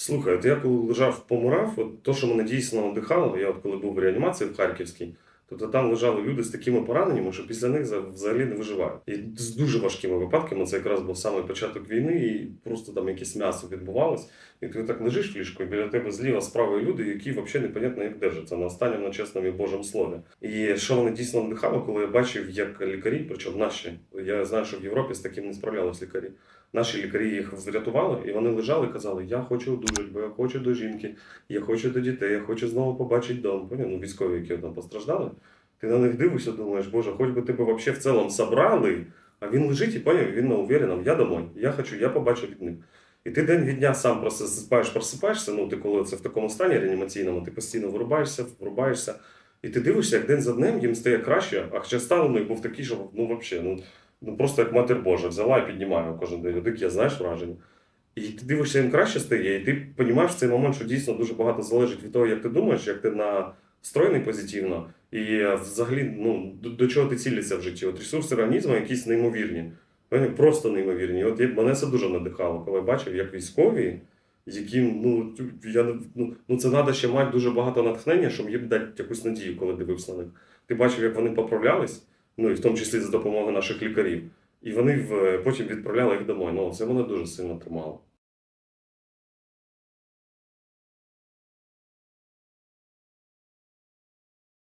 Слухай, от я коли лежав помирав, от то, що мене дійсно надихало, я от коли був в реанімації в Харківській, тобто там лежали люди з такими пораненнями, що після них за- взагалі не виживають. І з дуже важкими випадками, це якраз був саме початок війни, і просто там якесь м'ясо відбувалось. І ти так лежиш ліжку, і біля тебе зліва справа люди, які взагалі непонятно як держаться на останньому на чесному і Божому слові. І що мене дійсно надихало, коли я бачив, як лікарі, причому наші, я знаю, що в Європі з таким не справлялись лікарі. Наші лікарі їх врятували, і вони лежали і казали: Я хочу одужати, бо я хочу до жінки, я хочу до дітей, я хочу знову побачити дом. Ну, військові, які там постраждали. Ти на них дивишся, думаєш, Боже, хоч би тебе вообще в цілому собрали, а він лежить і поняв, він на увереному, я домой, я хочу, я побачу від них. І ти день від дня сам просто засипаєш, просипаєшся, ну ти коли це в такому стані реанімаційному, ти постійно вирубаєшся, врубаєшся, і ти дивишся, як день за днем їм стає краще, а хоча стан у них був такий, що ну взагалі, ну, ну просто як матір Божа, взяла і піднімає кожен день. Дике, знаєш враження. І ти дивишся, їм краще стає, і ти розумієш в цей момент, що дійсно дуже багато залежить від того, як ти думаєш, як ти настроєний позитивно, і е, взагалі ну, до, до чого ти цілишся в житті. От ресурси організму якісь неймовірні. Вони просто неймовірні. От мене це дуже надихало, коли я бачив, як військові, яким ну, я, ну, ну це треба ще мати дуже багато натхнення, щоб їм дати якусь надію, коли дивився на них. Ти бачив, як вони поправлялись, ну і в тому числі за допомогою наших лікарів. І вони в, потім відправляли їх домой. Ну, це мене дуже сильно тримало.